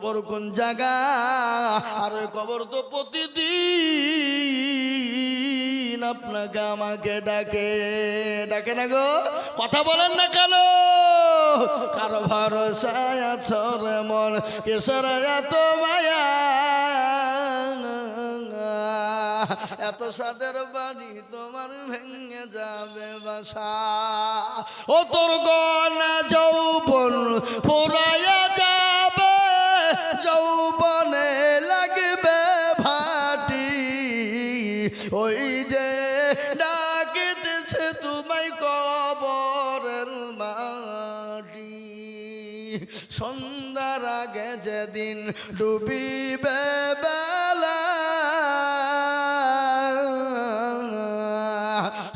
কবর কোন জায়গা? আর কবর তো প্রতিদিন আপনাকে আমাকে ডাকে। ডাকে না গো? কথা বলেন না কেন? কার ভরসায় ছরে মন, কিসের এত মায়া? এত সাদের বাড়ি তোমার ভেঙে যাবে বাসা। ও তোর গনা যৌবন ফুরাইয়া ওই যে ডাকিতেছে তোমায় কবরের মাটি। সন্ধ্যার আগে যেদিন ডুবিবে বেলা,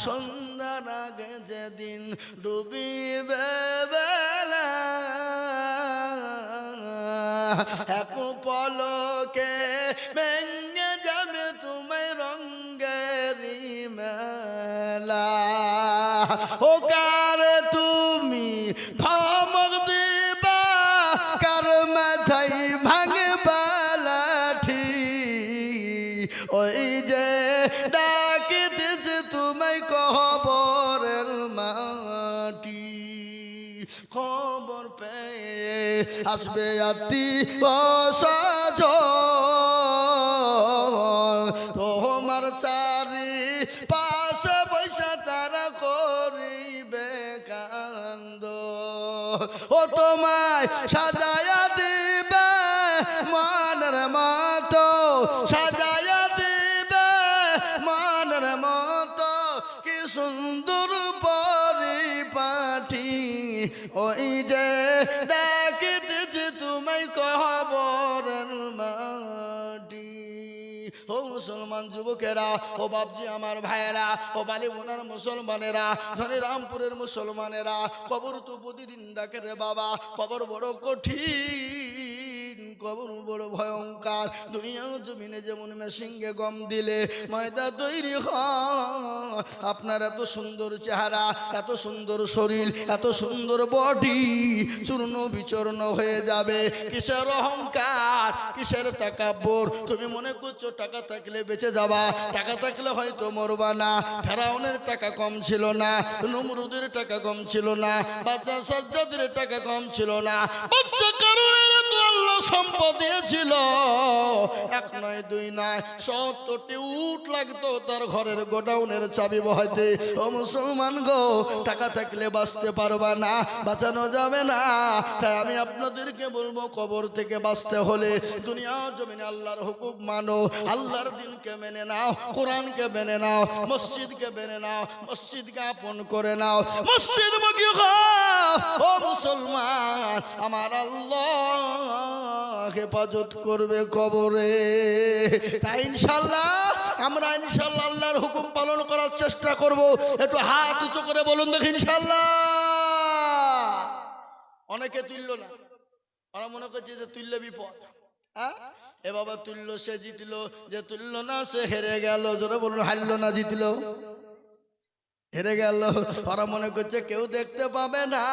সন্ধ্যার আগে যেদিন ডুবিবে বেলা, এক পলকে ভেঙে ও কার তুমি ধমক দিবা? কার মাথায় ভাঙবা লাঠি? ওই যে ডাকিতেছে তোমায় কবরের মাটি। খবর পেয়ে আসবে আত্মি অসাজ তোমার চারি পাশে ও তোমায় সাজায়া দিবে মানের মতো, সাজায়া দিবে মানের মতো। কি সুন্দর পরিপাঠি ওই যে ডাকিতেছে তুমি কহবরের মাটি ও মুসলমান যুবকেরা, ও বাবজি আমার ভাইয়েরা, ও বালি বোনার মুসলমানেরা, ধনী রামপুরের মুসলমানেরা, কবর তো প্রতিদিন ডাকে রে বাবা, কবর বড় কঠিন। কবর বড় ভয়ঙ্কর। দুনিয়া জমিনে যেমন মেশিনকে গম দিলে ময়দা তৈরি হয়। আপনার এত সুন্দর চেহারা, এত সুন্দর শরীর, এত সুন্দর বডি, চূর্ণ বিচূর্ণ হয়ে যাবে। কিসের অহংকার? কিসের তাকাব্বর? তুমি মনে করছ টাকা থাকলে বেঁচে যাবা, টাকা থাকলে হয়তো মরবা না। ফেরাউনের টাকা কম ছিল না, নমরুদের টাকা কম ছিল না বাচ্চা সাজ্জাদের টাকা কম ছিল না। বাচ্চা আল্লাহ সম্পদ ছিল এক নয়, দুই নয়, সত্তরটি উট লাগতো তার ঘরের গোডাউনের চাবি বহাইতে। ও মুসলমান গো, টাকা থাকলে বাঁচতে পারবা না, বাঁচানো যাবে না। তাই আমি আপনাদেরকে বলব, কবর থেকে বাঁচতে হলে দুনিয়া জমিনে আল্লাহর হুকুম মানো। আল্লাহর দিনকে মেনে নাও, কোরআনকে মেনে নাও, মসজিদকে মেনে নাও, মসজিদকে আপন করে নাও। মসজিদ ও মুসলমান, আমার আল্লাহ। হেফাজত করবে কবরে। তাই ইনশাল্লাহ আমরা ইনশাল্লাহ আল্লাহর হুকুম পালন করার চেষ্টা করব। একটু হাত উঁচু করে বলুন দেখি ইনশাল্লাহ। অনেকে তুলল না। ওরা মনে করছে যে তুললে বিপদ। হ্যাঁ? এ বাবা তুলল, সে জিতলো। যে তুললো না, সে হেরে গেল। জোরে বলুন, হারল না, জিতলো। হেরে গেল। ওরা মনে করছে কেউ দেখতে পাবে না।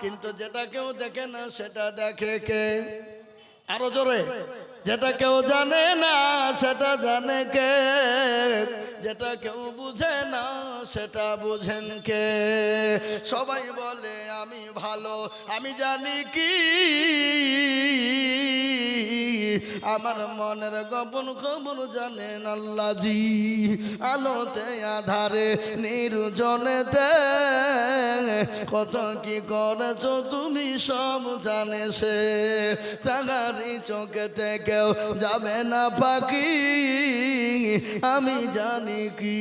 কিন্তু যেটা কেউ দেখে না, সেটা দেখে কে? আরও জোরে। যেটা কেউ জানে না সেটা জানে কে? যেটা কেউ বুঝে না, সেটা বুঝেন কে? সবাই বলে, আমি ভালো, আমি জানি কি। আমার মনের গোপন খবর জানেন আল্লাহজি। আলোতে, আধারে, নির্জনেতে। কত কি করেছ তুমি সব জানে সে। তাগারি চোখে থেকেও যাবে না পাখি আমি জানি কি?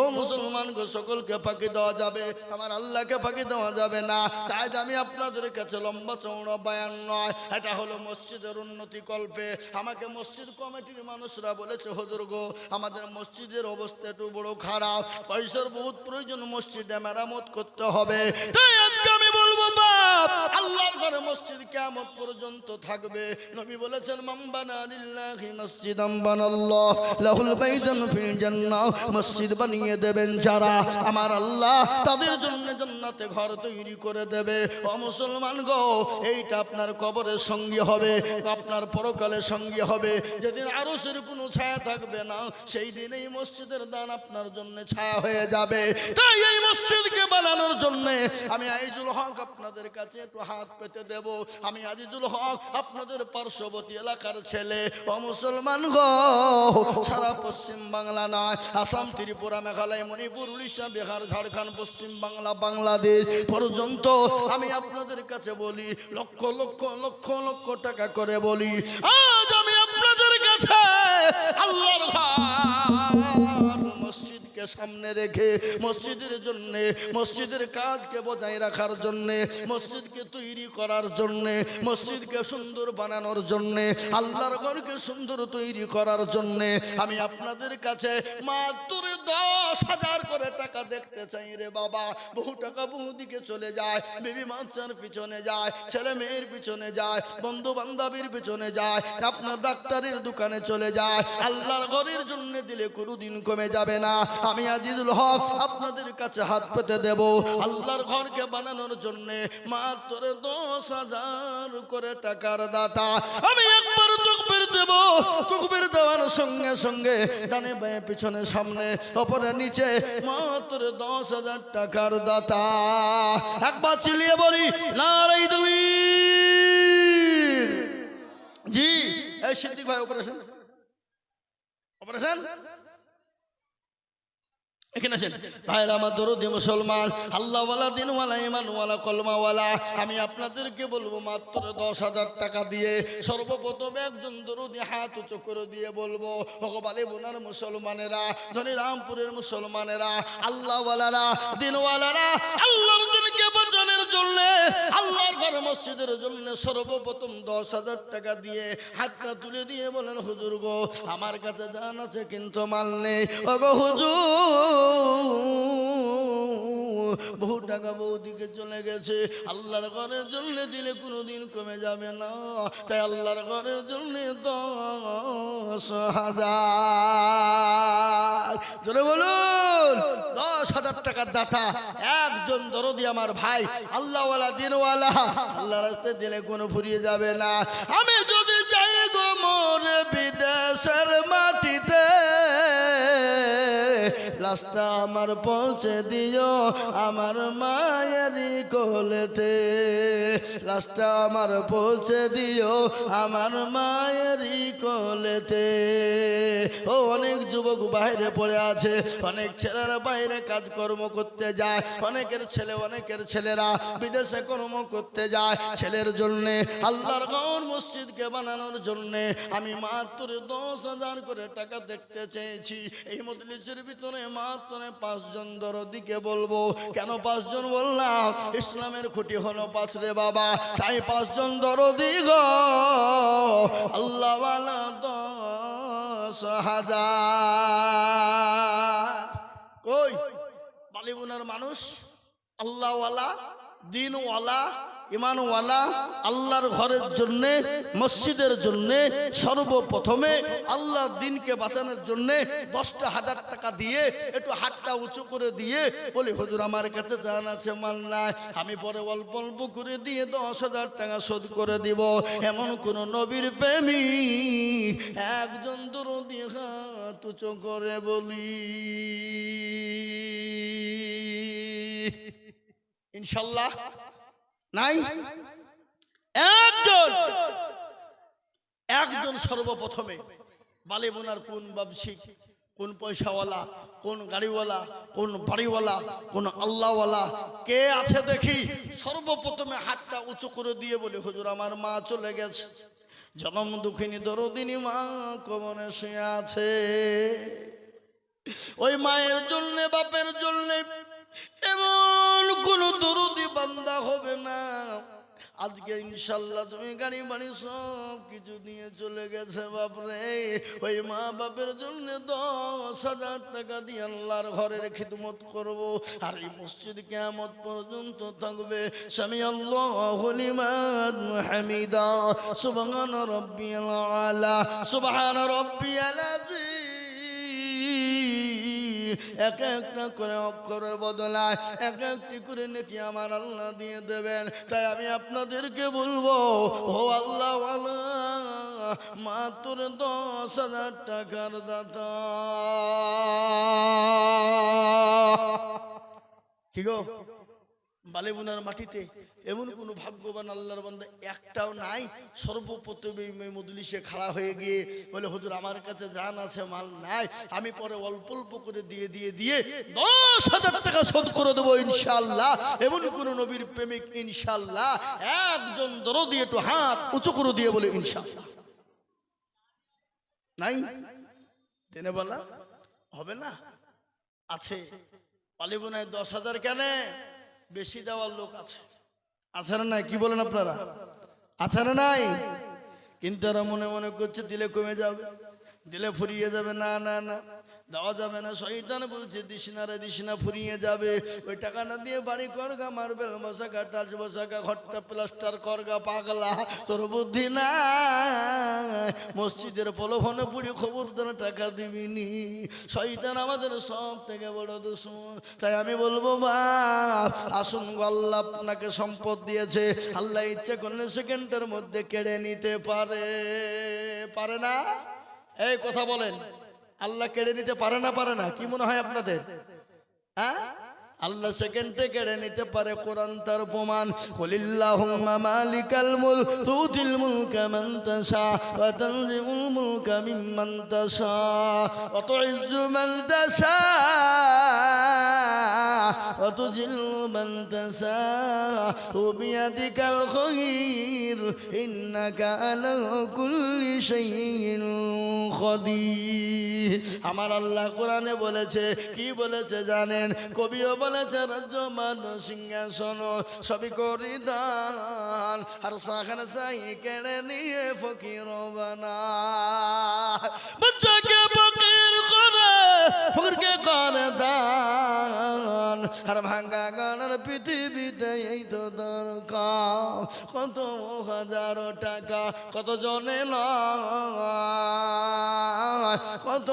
ও মুসলমান গো, সকলকে ফাঁকি দেওয়া যাবে। আমার আল্লাহকে ফাঁকি দেওয়া যাবে না। তাই আমি আপনাদের কাছে লম্বা চৌড়া বায়ান নয়, এটা হলো মসজিদের উন্নতি কল্পে। আমাকে মসজিদ কমিটির মানুষরা বলেছে, হজুর গো, আমাদের মসজিদের অবস্থা একটু বড় খারাপ। পয়সার বহুত প্রয়োজন মসজিদে মেরামত করতে হবে। তাই আজকে আমি বলব কবরের সঙ্গে হবে আপনার পরকালের সঙ্গে হবে। যেদিন আরশের কোনো ছায়া থাকবে না, সেই দিন এই মসজিদের দান আপনার জন্য ছায়া হয়ে যাবে। তাই এই মসজিদকে বানানোর জন্য আমি আইজুল হক আপনাদের কাছে একটু হাত পেতে দেব। আমি আজিজুল হক, আপনাদের পার্শ্ববর্তী এলাকার ছেলে। ও মুসলমান গো, সারা পশ্চিম বাংলা নয়, আসাম, ত্রিপুরা, মেঘালয়, মণিপুর, উড়িষ্যা, বিহার, ঝাড়খণ্ড, পশ্চিম বাংলা, বাংলাদেশ পর্যন্ত আমি আপনাদের কাছে বলি, লক্ষ লক্ষ লক্ষ লক্ষ টাকা করে বলি, আজ আমি আপনাদের কাছে আল্লাহর ঘর মসজিদকে সামনে রেখে মসজিদের জন্য, মসজিদের কাজকে বজায় রাখার জন্য, মসজিদকে তৈরি করার জন্য, মসজিদকে সুন্দর বানানোর জন্য, আল্লাহর ঘরকে সুন্দর তৈরি করার জন্য, আমি আপনাদের কাছে মাত্র দশ হাজার করে টাকা দেখতে চাই রে বাবা। বহু টাকা বহু দিকে চলে যায়, বিবি বাচ্চার পিছনে যায়, ছেলে মেয়ের পিছনে যায়, বন্ধু বান্ধবীর পিছনে যায়, আপনার ডাক্তারের দোকানে চলে যায়। আল্লাহর ঘরের জন্য দিলে কোনোদিন কমে যাবে না। আমি আজিজুল হক আপনাদের কাছে হাত পেতে দেব। আল্লাহর ঘরকে বানানোর জন্য মাত্র দশ হাজার করে টাকার দাতা। আমি একবার তকবের দেব। তকবের দেওয়ার সঙ্গে সঙ্গে ডানে বায়ে পিছনে সামনে ওপরে নিচে মাত্র দশ হাজার টাকার দাতা। একবার চিলিয়ে বলি, নারাই তুমি জি, এই সিদ্দিক ভাই অপারেশন অপারেশন আমি আপনাদেরকে বলব মাত্র দশ হাজার টাকা দিয়ে সর্বপ্রথম একজন দরদি হাত উঁচু করে দিয়ে বলব, ভগবানে বোনার মুসলমানেরা, ধনী রামপুরের মুসলমানেরা, আল্লাহওয়ালারা, দিনওয়ালারা, আল্লাহর দিনকে বাঁচানোর জন্য, আল্লাহর ঘর মসজিদের জন্য সর্বপ্রথম দশ হাজার টাকা দিয়ে হাতটা তুলে দিয়ে বলেন, হুজুর গো, আমার কাছে জান আছে, কিন্তু মাল নেই। ও গো হুজুর। বহু টাকা বহু দিকে চলে গেছে। আল্লাহর ঘরের জন্য দিলে কোনোদিন কমে যাবে না। তাই আল্লাহর ঘরের জন্য দশ হাজার। জোরে বলুন, দশ হাজার টাকার দাতা, একজন দরদি আমার ভাই, আল্লাহওয়ালা, দিনওয়ালা আল্লাহ রাস্তায় দিলে কোনো ফুরিয়ে যাবে না। আমি যদি যাই গো মোরে বিদেশের মাটিতে লাস্টটা আমার পৌঁছে দিও আমার মায়েরই কোলেতে। লাস্টটা আমার পৌঁছে দিও আমার মায়েরই কোলেতে। ও, অনেক যুবক বাইরে পড়ে আছে, অনেক ছেলেরা বাইরে কাজকর্ম করতে যায়, অনেকের ছেলে, অনেকের ছেলেরা বিদেশে কর্ম করতে যায়। ছেলের জন্যে, আল্লাহর গৌর মসজিদকে বানানোর জন্যে আমি মাত্র দশ হাজার করে টাকা দেখতে চেয়েছি। এই মজলিসের ভিতরে মাত্র পাঁচজন দরদিকে বলব, কেন পাঁচজন বললাম? ইসলামের খুঁটি হলো পাঁচ রে বাবা, তাই পাঁচজন দরদি গো। আল্লাহ দশ হাজার। কই? বালিগুনার মানুষ, আল্লাহওয়ালা, দিনওয়ালা ইমানওয়ালা আল্লাহর ঘরের জন্য, মসজিদের জন্য, সর্বপ্রথমে আল্লাহর দিনকে বাঁচানোর জন্য দশটা হাজার টাকা দিয়ে একটু হাতটা উঁচু করে দিয়ে বলি, হুজুর, আমার কাছে জান আছে মাল নাই, আমি পরে অল্প অল্প করে দিয়ে দশ হাজার টাকা শোধ করে দিব। এমন কোন নবীর প্রেমী একজন দূর দিয়ে হাত উঁচু করে বলি। ইনশাল্লাহ নাই? একজন। একজন সর্বপ্রথমে। বালে বোনার কোন ব্যবসায়িক কোন পয়সাওয়ালা, কোন গাড়িওয়ালা, কোন বাড়িওয়ালা, কোন আল্লাহওয়ালা, কে আছে দেখি? সর্বপ্রথমে হাতটা উঁচু করে দিয়ে বলে, হুজুর, আমার মা চলে গেছে। জনম দুঃখিনী দরদিনী মা কমনে শুয়ে আছে। ওই মায়ের জন্যে, বাপের জন্য এমন কোন দরদি বান্দা হবে না। আজকে ইনশাল্লাহ তুমি গাড়ি বাড়ি সব কিছু নিয়ে চলে গেছে বাপরে। ওই মা বাপের জন্য দশ হাজার টাকা দিয়ে আল্লাহর ঘরের খিদমত করব। আর এই মসজিদ কেমত পর্যন্ত থাকবে। স্বামী আল্লাহ হলিমান হামিদা। সুবহান রব্বিয়াল আলা। সুবহান রব্বিয়াল আযীম। এক একটা করে অক্ষরের বদলায়, এক একটি করে নাকি আমার আল্লাহ দিয়ে দেবেন। তাই আমি আপনাদেরকে বলব, ও আল্লাহ মাত্র দশ হাজার টাকার দাতা। কি গো? বালেবুনার মাটিতে এমন কোনো ভাগ্যবান আল্লাহর বান্দা একটাও নাই। সর্বপ্রথম মজলিসে খাড়া হয়ে গিয়ে বলে, হুজুর, আমার কাছে জান আছে, মাল নাই। আমি পরে অল্প অল্প করে দিয়ে দিয়ে দিয়ে দশ হাজার টাকা শোধ করে দেবো ইনশাল্লাহ এমন কোন নবীর প্রেমিক ইনশাল্লাহ একজন দর দিয়ে একটু হাত উঁচু করে দিয়ে বলে ইনশাল্লাহ নাই? দিনে বলা? হবে না? আছে। অলিবনায় দশ হাজার কেন? বেশি দেওয়ার লোক আছে। আছে না নাই? কি বলেন আপনারা? আছে নাই? কিন্তু এরা মনে মনে করছে, দিলে কমে যাবে, দিলে ফুরিয়ে যাবে। না না না। দেওয়া যাবে না, শয়তান বলছে দিশনা রে দিশনা ফুরিয়ে যাবে। ওই টাকা না দিয়ে বাড়ি করগা, মার্বেল মশাকা টাচ বসাকা ঘরটা প্লাস্টার করগা, পাগলা, তোর বুদ্ধি না মসজিদের প্রলোভনে পুড়ি খবর দেন টাকা দিবি নি শয়তান আমাদের সব থেকে বড় দুশ্মন। তাই আমি বলব বা আসুন গো, আল্লাহ আপনাকে সম্পদ দিয়েছে। আল্লাহ ইচ্ছে করলে সেকেন্ডের মধ্যে কেড়ে নিতে পারে। পারে না? এই কথা বলেন। আল্লাহ কেড়ে নিতে পারে না পারে না? কি মনে হয় আপনাদের? হ্যাঁ? আল্লাহ সেকেন্ডে কেড়ে নিতে পারে কোরআন তার প্রমাণ। কুলিল্লাহুম্মা মালিকাল মুলক, তুতিল মুলকা মান তাশা ওয়া তানজিমুল মুলকা মিম্মান তাশা ওয়া তুইজ্জু মান তাশা ওয়া তুজিল্লু মান তাশা বিয়াদিকাল খায়র ইন্নাকা আলা কুল্লি শাইইন কদির আমার আল্লাহ কোরআনে বলেছে, কি বলেছে জানেন? কবিও বলেছে রাজ্য মান সিংহাসন, সবই করি আর সাখান সাই কেড়ে নিয়ে ফকির বানা বাচ্চাকে ফকির করে ফকিরকে করে দান। আর ভাঙ্গা গানের পৃথিবীতে এই তো দরকার। কত হাজার টাকা, কত জনে কত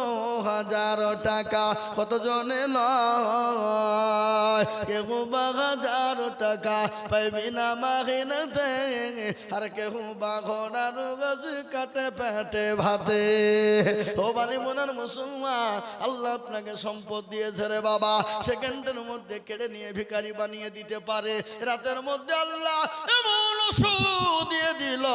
হাজার টাকা, কত জনে কেউ বা হাজার টাকা পাইবি না মাহিনাতে। আর কেউ বা ঘোড়ার গাছ কাটে পেটে ভাতে। ও বালি মনের মুসলমান আল্লাহ আপনাকে সম্পদ দিয়েছে রে বাবা। সেকেন্ডের মধ্যে কেড়ে নিয়ে ভিকারি বানিয়ে দিতে পারে। রাতের মধ্যে আল্লাহ এমন দিয়ে দিল।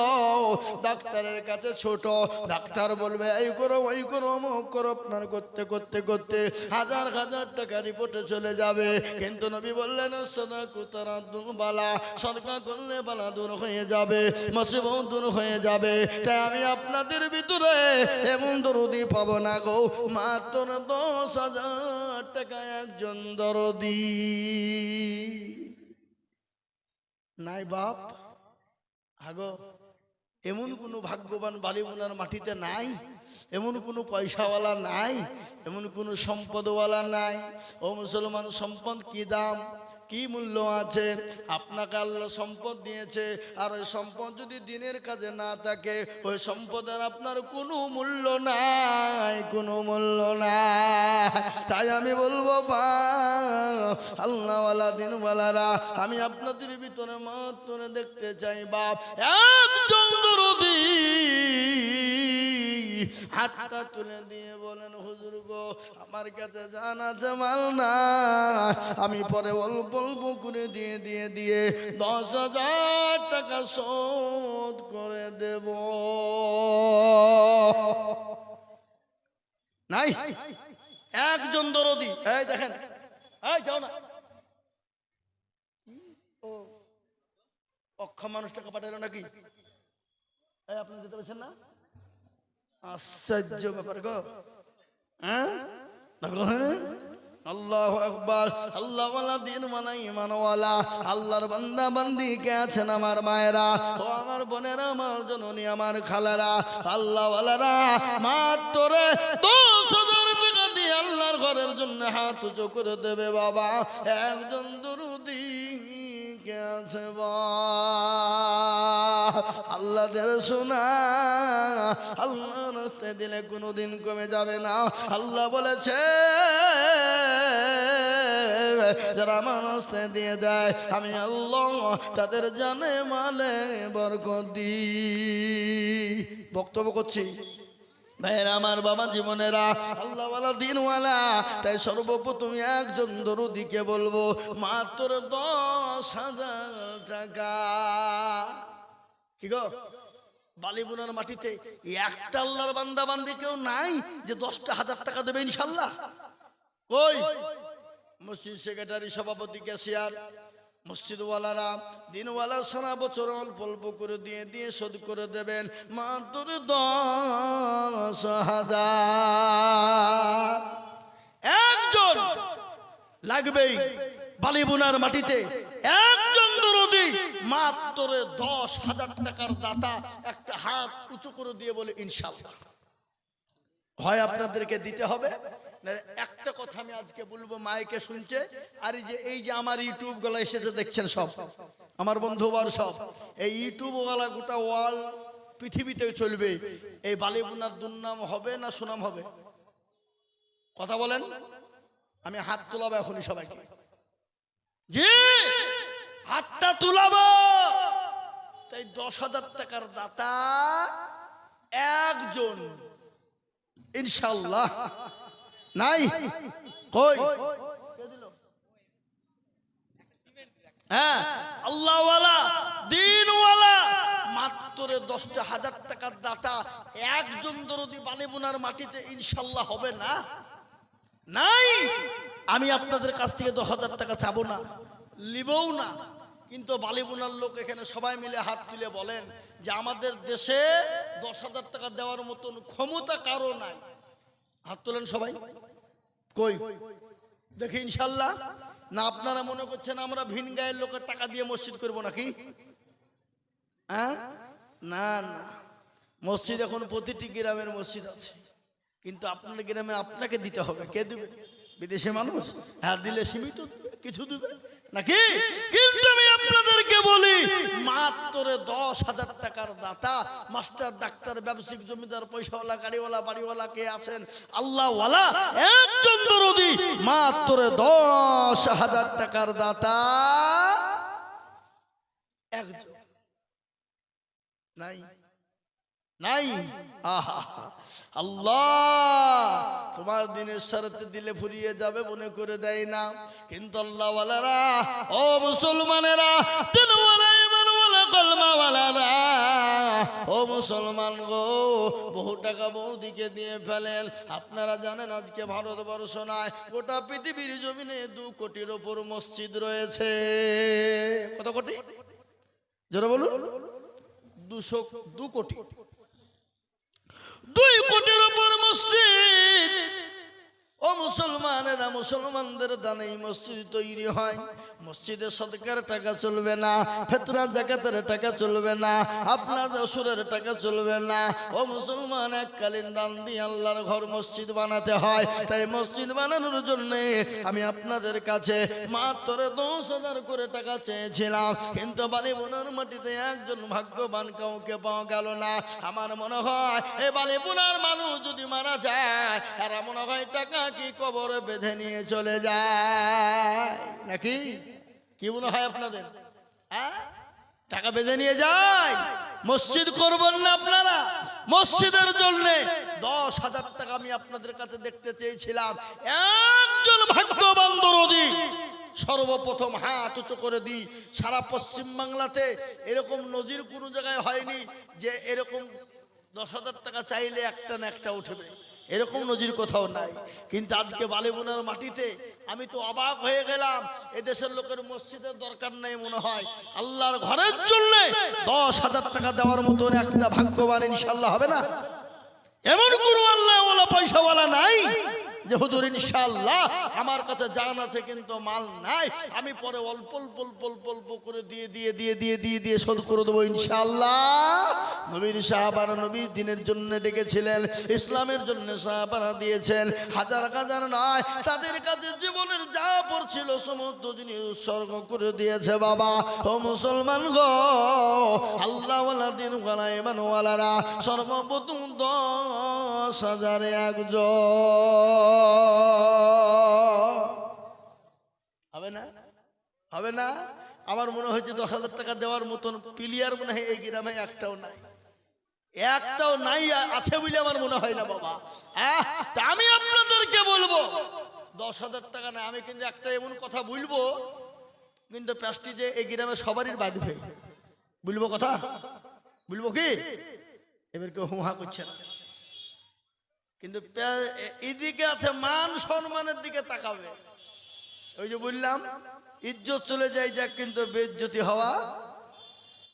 ডাক্তারের কাছে ছোট ডাক্তার বলবে, এই করো, ওই করো, অমুক করো, আপনার করতে করতে করতে হাজার হাজার টাকা রিপোর্টে চলে যাবে। কিন্তু নবী বললেন সদা কুতারা বালা সরকার করলে বালা দূর হয়ে যাবে মসিব দূর হয়ে যাবে। তাই আমি আপনাদের ভিতরে এমন দরদি পাবো না গো, মাত্র দশ হাজার টাকা একজন দরদি নাই বাপ আগো এমন কোনো ভাগ্যবান বালিমুনার মাটিতে নাই, এমন কোনো পয়সাওয়ালা নাই, এমন কোনো সম্পদওয়ালা নাই। ও মুসলমান, সম্পদ কি দাম? কি মূল্য আছে? আপনাকে আল্লাহ সম্পদ দিয়েছে, আর ওই সম্পদ যদি দিনের কাজে না থাকে, ওই সম্পদের আপনার কোনো মূল্য নাই, কোনো মূল্য নাই। তাই আমি বলব, বা, আল্লাহওয়ালা, দিনওয়ালারা, আমি আপনাদের ভিতরে মাত্র দেখতে চাই, বাপ, একজন দরদি। হাতটা তুলে দিয়ে বলেন, হুজুর গো, আমার কাছে জান মাল না। আমি পরে অল্প অল্প করে দিয়ে দিয়ে দিয়ে দশ হাজার টাকা শোধ করে দেব। নাই? একজন দরদি, এই দেখেন, এই যাও না। অক্ষম মানুষ টাকা পাঠালো নাকি? আপনি যেতে পারছেন না। আশ্চর্য ব্যাপার গো। হ্যাঁ? হ্যাঁ? আল্লাহ একবার আল্লাহওয়ালা দিনওয়ালা ইমানওয়ালা। আল্লাহর বান্দা বান্দি কে আছেন আমার মায়েরা? ও আমার বোনেরা, আমার জননী, আমার খালারা। আল্লাহওয়ালারা মাত্র দশ হাজার টাকা দিয়ে আল্লাহর ঘরের জন্য হাত উঁচু করে দেবে বাবা। একজন দুরুদি কে আছে বা আল্লাহ দেবে শোনা। আল্লাহ রাস্তায় দিলে কোনোদিন কমে যাবে না। আল্লাহ বলেছে, যারা আমার দিয়ে দেয়, আমি আল্লাহ তাদের জানে মালে বরকত বক্তব্য করছি। ভাইয়েরা, আমার বাবা জীবনেরা, আল্লাহওয়ালা দিনওয়ালা, তাই সর্বপ্রথম একজন দরুদিকে বলব, মাত্র দশ হাজার টাকা। কি গো? বালিবুনার মাটিতে একটা আল্লাহর বান্দা বান্দি কেউ নাই যে দশটা হাজার টাকা দেবে ইনশাল্লাহ? ওই মসজিদ সেক্রেটারি, সভাপতি, ক্যাশিয়ার, মসজিদওয়ালারা দিনওয়ালা সারা বছর অল্প অল্প করে দিয়ে দিয়ে শোধ করে দেবেন মাত্র দশ হাজার। একজন লাগবেই বালিবুনার মাটিতে দরদি মাত্র দশ হাজার টাকার দাতা একটা হাত উঁচু করে দিয়ে বলে ইনশাল্লাহ হয় আপনাদেরকে দিতে হবে? একটা কথা আমি আজকে বলব, মাইকে শুনছে, আর যে, এই যে আমার ইউটিউবগুলো এসেছে, দেখছেন সব? আমার বন্ধুবার সব। এই ইউটিউব ওয়ালা গোটা ওয়াল পৃথিবীতে চলবে। এই বালিবুনার দুর্নাম হবে না সুনাম হবে? কথা বলেন। আমি হাত তোলাবো এখনই সবাইকে। জি! হাতটা তুলাবো। তাই দশ হাজার টাকার দাতা একজন। ইনশাল্লাহ। নাই? কই? হ্যাঁ আল্লাহওয়ালা, দিনওয়ালা। মাত্র দশটা হাজার টাকার দাতা একজন দরদি বানিবুনার মাটিতে ইনশাল্লাহ হবে না? নাই? আমি আপনাদের কাছ থেকে দশ হাজার টাকা চাবো না লিবও না। কিন্তু বালিবুনার লোক এখানে সবাই মিলে হাত তুলে বলেন যে আমাদের দেশে দশ হাজার টাকা দেওয়ার মতন ক্ষমতা কারও নাই। হাত তোলেন সবাই। কই? দেখি ইনশাল্লাহ। না, আপনারা মনে করছেন আমরা ভিন গায়ের লোকের টাকা দিয়ে মসজিদ করব নাকি? হ্যাঁ? না না। মসজিদ এখন প্রতিটি গ্রামের মসজিদ আছে। কিন্তু আপনার গ্রামে আপনাকে দিতে হবে। কে দিবে? বিদেশে মানুষ? হ্যাঁ দিলে সীমিত কিছু দিবে। নাকি? কিন্তু আমি আপনাদেরকে বলি, মাত্র দশ হাজার টাকার দাতা, মাস্টার, ডাক্তার, ব্যবসায়িক, জমিদার, পয়সাওয়ালা, গাড়িওয়ালা, বাড়িওয়ালা কে আছেন? আল্লাহওয়ালা, একজন দরদি, মাত্র দশ হাজার টাকার দাতা একজন। নাই। নাই? আহা আল্লাহ তোমার দিনের সারাতে দিলে ফুরিয়ে যাবে মনে করে দেয় না। কিন্তু আল্লাহওয়ালারা ও মুসলমানেরা দিনওয়ালা ইমানওয়ালা কলমাওয়ালারা ও মুসলমান গো বহু টাকা বৌদিকে দিয়ে ফেলেন। আপনারা জানেন আজকে ভারতবর্ষ নয় গোটা পৃথিবীর জমিনে দু কোটির ওপর মসজিদ রয়েছে। কত কোটি? জোরে বলুন। দুশো দু কোটি। দুই কোটির উপর মসজিদ। ও মুসলমানেরা, মুসলমানদের দানে মসজিদ তৈরি হয়। মসজিদে সদকার টাকা চলবে না ফেতরা জাকাতের টাকা চলবে না, আপনার অসুরের টাকা চলবে না। ও মুসলমান এককালীন দান দিয়ে আল্লাহর ঘর মসজিদ বানাতে হয়। তাই মসজিদ বানানোর জন্য আমি আপনাদের কাছে মাত্র দশ হাজার করে টাকা চেয়েছিলাম। কিন্তু বালিবোনার মাটিতে একজন ভাগ্যবান কাউকে পাওয়া গেল না। আমার মনে হয় এই বালিবোনার মানুষ যদি মারা যায়। এরা মনে হয় টাকা কি কবরে বেঁধে নিয়ে চলে যায়? নাকি? কি মনে হয় আপনাদের? হ্যাঁ? টাকা বেঁধে নিয়ে যায়? মসজিদ করবেন না আপনারা? মসজিদের জন্য দশ হাজার টাকা আমি আপনাদের কাছে দেখতে চেয়েছিলাম। একজন ভাগ্যবান দরদি সর্বপ্রথম হাত উঁচু করে দিই। সারা পশ্চিম বাংলাতে এরকম নজির কোনো জায়গায় হয়নি যে এরকম দশ হাজার টাকা চাইলে একটা না একটা উঠবে। এরকম নজির কোথাও নাই। কিন্তু আজকে বালিবোনার মাটিতে আমি তো অবাক হয়ে গেলাম। এদেশের লোকের মসজিদের দরকার নাই মনে হয়। আল্লাহর ঘরের জন্য দশ হাজার টাকা দেওয়ার মতন একটা ভাগ্যবান ইনশাল্লাহ হবে না? এমন কোনো আল্লাহ পয়সাওয়ালা নাই। হুজুর ইনশাল্লাহ আমার কাছে জান আছে, কিন্তু মাল নাই। আমি পরে অল্প অল্প অল্প অল্প অল্প করে দিয়ে দিয়ে দিয়ে দিয়ে দিয়ে দিয়ে শোধ করে দেবো ইনশাল্লাহ নবীর সাহাবারা নবীর দিনের জন্য ডেকেছিলেন, ইসলামের জন্য সাহাবারা দিয়েছেন। হাজার হাজার নয়, তাদের কাছে জীবনের যা পড়ছিল, সমস্ত জিনিস উৎসর্গ করে দিয়েছে বাবা। ও মুসলমান গো আল্লাহ দিন গলায় মানওয়ালারা সর্বপ্রথম দশ হাজারে একজন। হবে না। আমার মনে হয়েছে দশ হাজার টাকা দেওয়ার মতন প্লেয়ার মনে হয় এই গ্রামে একটাও নাই। একটাও নাই আছে বলে আমার মনে হয় না বাবা। আমি আপনাদেরকে বলব, দশ হাজার টাকা না, আমি কিন্তু একটা এমন কথা বলব, কিন্তু প্যাসটি যে এই গ্রামে সবারই বাঁধবে বলব কথা? বলব কি? এবার কেউ হুহা করছে না। কিন্তু এদিকে আছে মান সম্মানের দিকে তাকাবে। ওই যে বললাম ইজ্জত চলে যায় যাক কিন্তু বেজ্জতি হওয়া